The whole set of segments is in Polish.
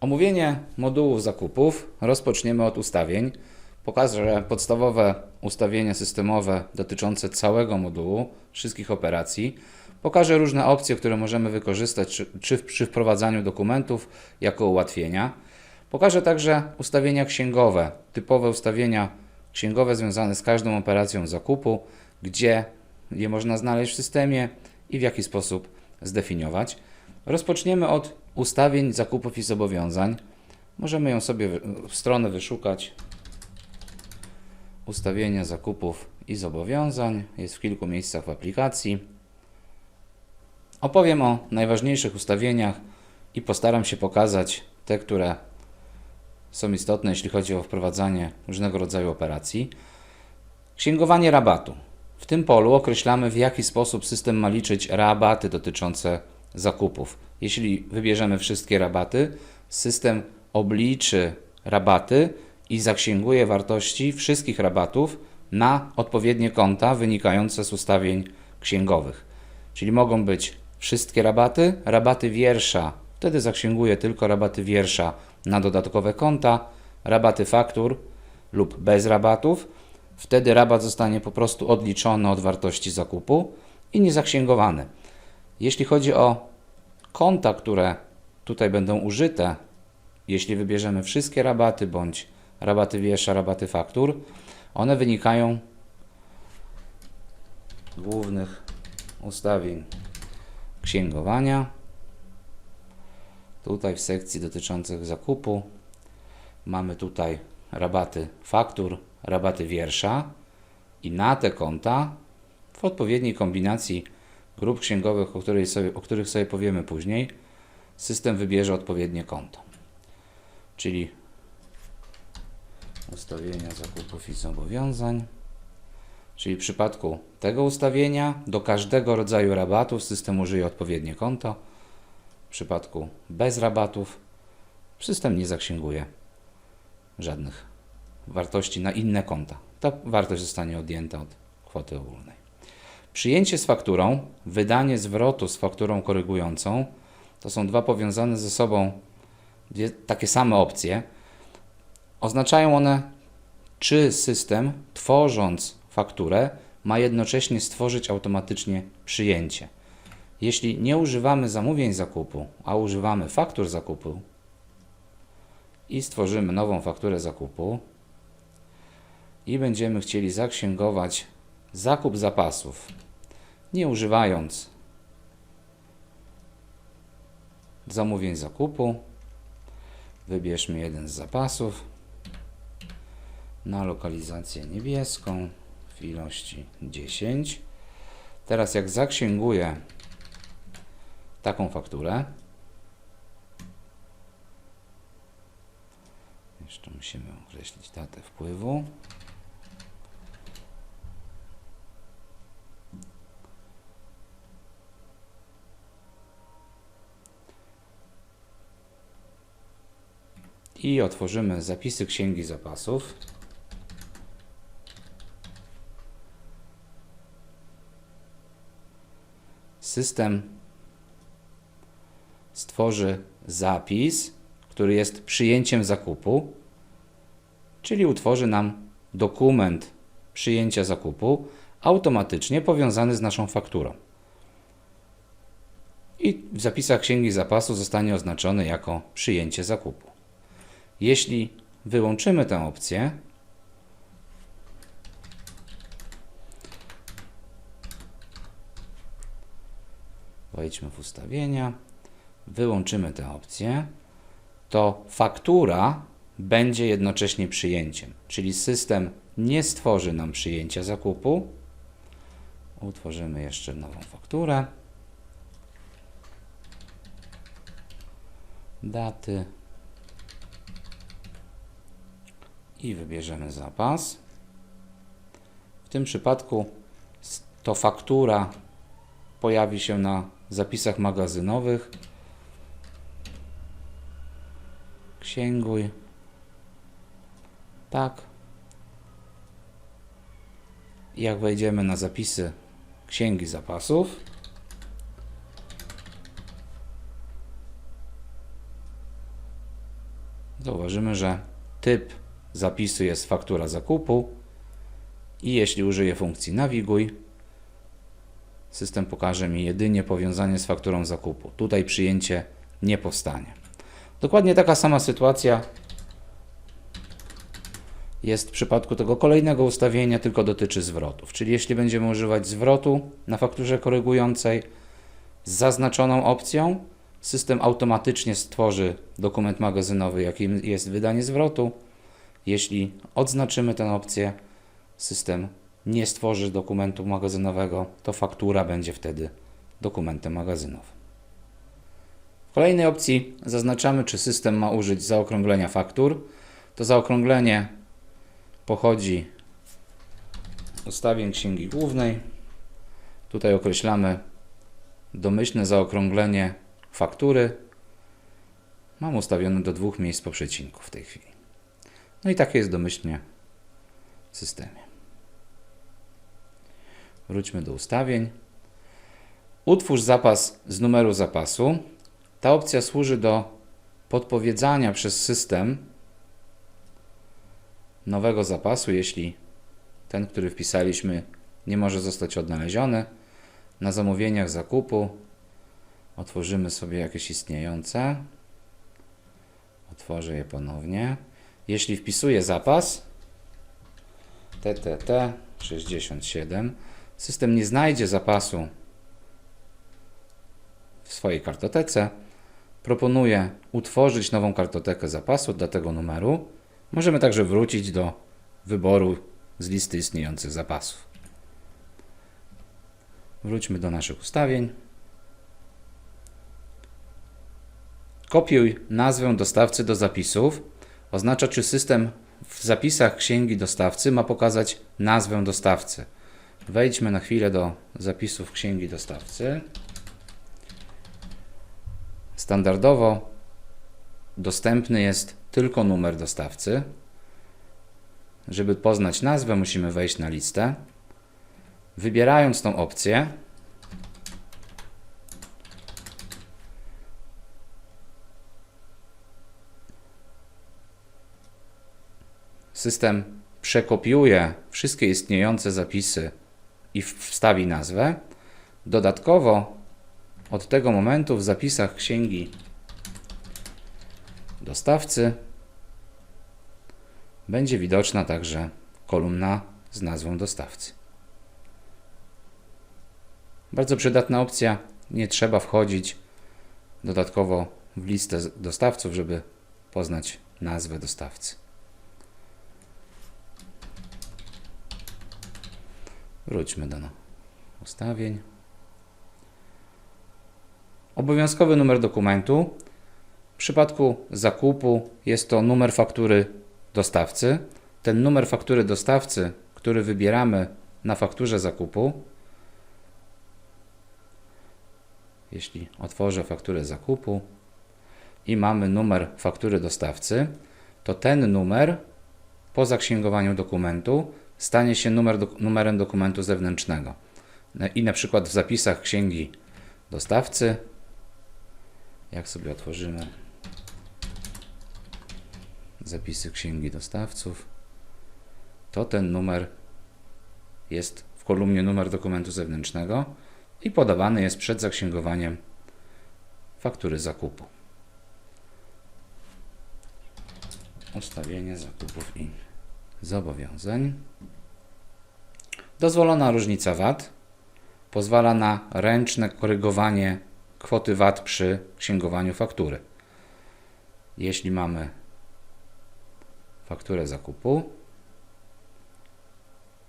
Omówienie modułów zakupów rozpoczniemy od ustawień. Pokażę podstawowe ustawienia systemowe dotyczące całego modułu, wszystkich operacji. Pokażę różne opcje, które możemy wykorzystać czy, czy przy wprowadzaniu dokumentów jako ułatwienia. Pokażę także ustawienia księgowe, typowe ustawienia księgowe związane z każdą operacją zakupu, gdzie je można znaleźć w systemie i w jaki sposób zdefiniować. Rozpoczniemy od ustawień zakupów i zobowiązań. Możemy ją sobie w stronę wyszukać. Ustawienia zakupów i zobowiązań jest w kilku miejscach w aplikacji. Opowiem o najważniejszych ustawieniach i postaram się pokazać te, które są istotne, jeśli chodzi o wprowadzanie różnego rodzaju operacji. Księgowanie rabatu. W tym polu określamy, w jaki sposób system ma liczyć rabaty dotyczące zakupów. Jeśli wybierzemy wszystkie rabaty, system obliczy rabaty i zaksięguje wartości wszystkich rabatów na odpowiednie konta wynikające z ustawień księgowych. Czyli mogą być wszystkie rabaty, rabaty wiersza, wtedy zaksięguje tylko rabaty wiersza na dodatkowe konta, rabaty faktur lub bez rabatów, wtedy rabat zostanie po prostu odliczony od wartości zakupu i niezaksięgowany. Jeśli chodzi o konta, które tutaj będą użyte, jeśli wybierzemy wszystkie rabaty bądź rabaty wiersza, rabaty faktur, one wynikają głównych ustawień księgowania. Tutaj w sekcji dotyczących zakupu mamy tutaj rabaty faktur, rabaty wiersza i na te konta w odpowiedniej kombinacji grup księgowych, o, której sobie, o których sobie powiemy później, system wybierze odpowiednie konto. Czyli ustawienia zakupów i zobowiązań. Czyli w przypadku tego ustawienia do każdego rodzaju rabatów system użyje odpowiednie konto. W przypadku bez rabatów system nie zaksięguje żadnych wartości na inne konta. Ta wartość zostanie odjęta od kwoty ogólnej. Przyjęcie z fakturą, wydanie zwrotu z fakturą korygującą to są dwa powiązane ze sobą dwie takie same opcje. Oznaczają one, czy system, tworząc fakturę, ma jednocześnie stworzyć automatycznie przyjęcie. Jeśli nie używamy zamówień zakupu, a używamy faktur zakupu i stworzymy nową fakturę zakupu i będziemy chcieli zaksięgować zakup zapasów, nie używając zamówień zakupu, wybierzmy jeden z zapasów na lokalizację niebieską w ilości 10. Teraz jak zaksięguję taką fakturę, jeszcze musimy określić datę wpływu. I otworzymy zapisy księgi zapasów. System stworzy zapis, który jest przyjęciem zakupu, czyli utworzy nam dokument przyjęcia zakupu automatycznie powiązany z naszą fakturą. I w zapisach księgi zapasu zostanie oznaczony jako przyjęcie zakupu. Jeśli wyłączymy tę opcję, wejdźmy w ustawienia, wyłączymy tę opcję, to faktura będzie jednocześnie przyjęciem, czyli system nie stworzy nam przyjęcia zakupu. Utworzymy jeszcze nową fakturę. Daty. I wybierzemy zapas. W tym przypadku to faktura pojawi się na zapisach magazynowych. Księguj. Tak. Jak wejdziemy na zapisy księgi zapasów, zauważymy, że typ zapisu jest faktura zakupu i jeśli użyję funkcji nawiguj, system pokaże mi jedynie powiązanie z fakturą zakupu. Tutaj przyjęcie nie powstanie. Dokładnie taka sama sytuacja jest w przypadku tego kolejnego ustawienia, tylko dotyczy zwrotów. Czyli jeśli będziemy używać zwrotu na fakturze korygującej z zaznaczoną opcją, system automatycznie stworzy dokument magazynowy, jakim jest wydanie zwrotu. Jeśli odznaczymy tę opcję, system nie stworzy dokumentu magazynowego, to faktura będzie wtedy dokumentem magazynowym. W kolejnej opcji zaznaczamy, czy system ma użyć zaokrąglenia faktur. To zaokrąglenie pochodzi z ustawień księgi głównej. Tutaj określamy domyślne zaokrąglenie faktury. Mam ustawione do dwóch miejsc po przecinku w tej chwili. No i takie jest domyślnie w systemie. Wróćmy do ustawień. Utwórz zapas z numeru zapasu. Ta opcja służy do podpowiedzania przez system nowego zapasu, jeśli ten, który wpisaliśmy, nie może zostać odnaleziony. Na zamówieniach zakupu otworzymy sobie jakieś istniejące. Otworzę je ponownie. Jeśli wpisuję zapas TTT 67, system nie znajdzie zapasu w swojej kartotece. Proponuję utworzyć nową kartotekę zapasu dla tego numeru. Możemy także wrócić do wyboru z listy istniejących zapasów. Wróćmy do naszych ustawień. Kopiuj nazwę dostawcy do zapisów. Oznacza, czy system w zapisach księgi dostawcy ma pokazać nazwę dostawcy. Wejdźmy na chwilę do zapisów księgi dostawcy. Standardowo dostępny jest tylko numer dostawcy. Żeby poznać nazwę, musimy wejść na listę. Wybierając tą opcję, system przekopiuje wszystkie istniejące zapisy i wstawi nazwę. Dodatkowo od tego momentu w zapisach księgi dostawcy będzie widoczna także kolumna z nazwą dostawcy. Bardzo przydatna opcja. Nie trzeba wchodzić dodatkowo w listę dostawców, żeby poznać nazwę dostawcy. Wróćmy do ustawień. Obowiązkowy numer dokumentu. W przypadku zakupu jest to numer faktury dostawcy. Ten numer faktury dostawcy, który wybieramy na fakturze zakupu, jeśli otworzę fakturę zakupu i mamy numer faktury dostawcy, to ten numer po zaksięgowaniu dokumentu stanie się numer, numerem dokumentu zewnętrznego. I na przykład w zapisach księgi dostawcy, jak sobie otworzymy zapisy księgi dostawców, to ten numer jest w kolumnie numer dokumentu zewnętrznego i podawany jest przed zaksięgowaniem faktury zakupu. Ustawienie zakupów i zobowiązań. Dozwolona różnica VAT pozwala na ręczne korygowanie kwoty VAT przy księgowaniu faktury. Jeśli mamy fakturę zakupu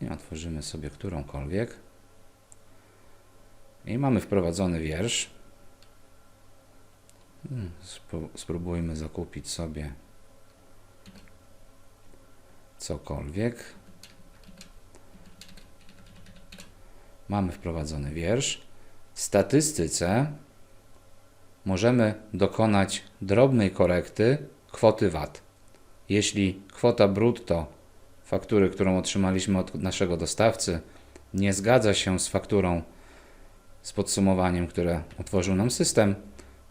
i otworzymy sobie którąkolwiek i mamy wprowadzony wiersz. Hmm, spróbujmy zakupić sobie cokolwiek. Mamy wprowadzony wiersz. W statystyce możemy dokonać drobnej korekty kwoty VAT. Jeśli kwota brutto faktury, którą otrzymaliśmy od naszego dostawcy, nie zgadza się z fakturą z podsumowaniem, które otworzył nam system,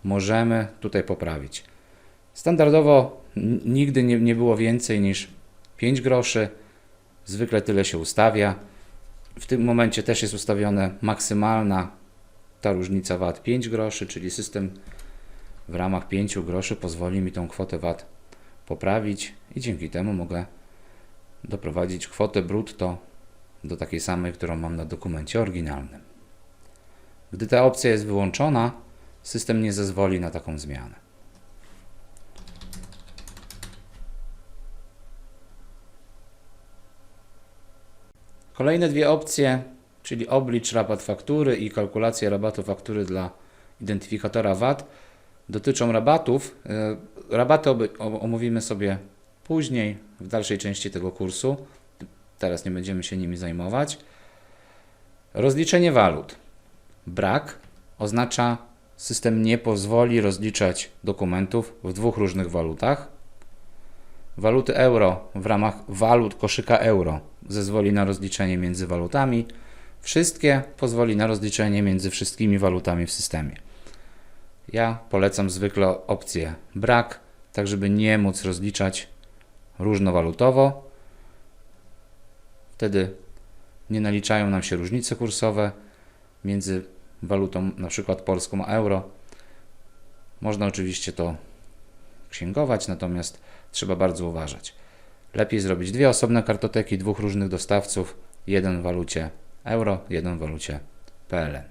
możemy tutaj poprawić. Standardowo Nigdy nie, nie było więcej niż 5 groszy. Zwykle tyle się ustawia. W tym momencie też jest ustawiona maksymalna ta różnica VAT 5 groszy, czyli system w ramach 5 groszy pozwoli mi tą kwotę VAT poprawić i dzięki temu mogę doprowadzić kwotę brutto do takiej samej, którą mam na dokumencie oryginalnym. Gdy ta opcja jest wyłączona, system nie zezwoli na taką zmianę. Kolejne dwie opcje, czyli oblicz rabat faktury i kalkulacja rabatu faktury dla identyfikatora VAT, dotyczą rabatów. E, Rabaty omówimy sobie później, w dalszej części tego kursu. Teraz nie będziemy się nimi zajmować. Rozliczenie walut. Brak oznacza, system nie pozwoli rozliczać dokumentów w dwóch różnych walutach. Waluty euro w ramach walut koszyka euro zezwoli na rozliczenie między walutami. Wszystkie pozwoli na rozliczenie między wszystkimi walutami w systemie. Ja polecam zwykle opcję brak, tak żeby nie móc rozliczać różnowalutowo. Wtedy nie naliczają nam się różnice kursowe między walutą na przykład polską a euro. Można oczywiście to księgować, natomiast trzeba bardzo uważać. Lepiej zrobić dwie osobne kartoteki dwóch różnych dostawców, jeden w walucie euro, jeden w walucie PLN.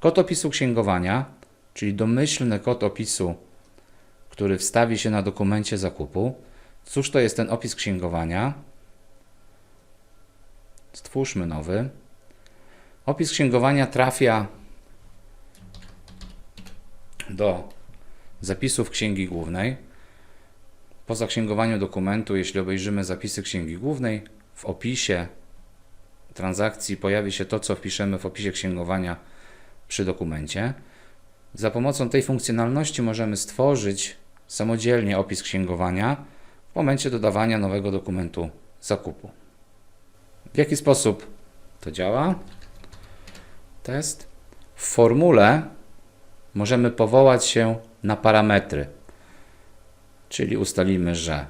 Kod opisu księgowania, czyli domyślny kod opisu, który wstawi się na dokumencie zakupu. Cóż to jest ten opis księgowania? Stwórzmy nowy. Opis księgowania trafia do zapisów księgi głównej. Po zaksięgowaniu dokumentu, jeśli obejrzymy zapisy księgi głównej, w opisie transakcji pojawi się to, co wpiszemy w opisie księgowania przy dokumencie. Za pomocą tej funkcjonalności możemy stworzyć samodzielnie opis księgowania w momencie dodawania nowego dokumentu zakupu. W jaki sposób to działa? Test. W formule możemy powołać się na parametry, czyli ustalimy, że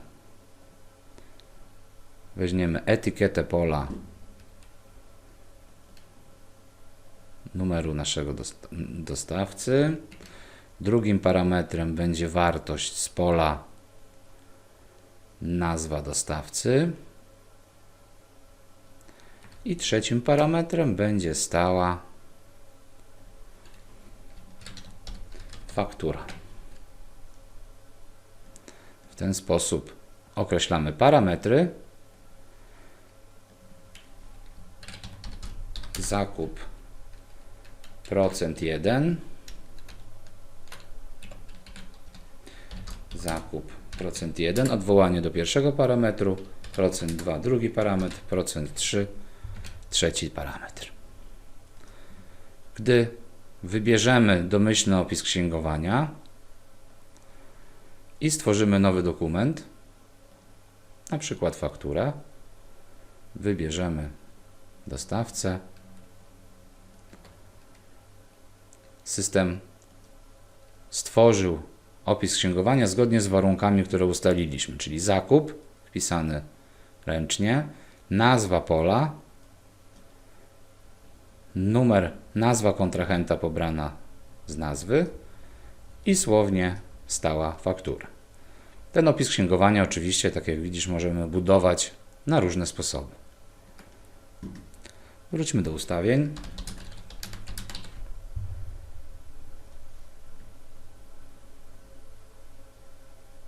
weźmiemy etykietę pola numeru naszego dost- dostawcy. Drugim parametrem będzie wartość z pola nazwa dostawcy. I trzecim parametrem będzie stała faktura. W ten sposób określamy parametry. Zakup procent 1. Zakup procent 1. Odwołanie do pierwszego parametru. Procent 2 drugi parametr. Procent 3 trzeci parametr. Gdy wybierzemy domyślny opis księgowania i stworzymy nowy dokument, na przykład fakturę, wybierzemy dostawcę, system stworzył opis księgowania zgodnie z warunkami, które ustaliliśmy, czyli zakup wpisany ręcznie, nazwa pola, numer, nazwa kontrahenta pobrana z nazwy i słownie stała faktura. Ten opis księgowania oczywiście, tak jak widzisz, możemy budować na różne sposoby. Wróćmy do ustawień.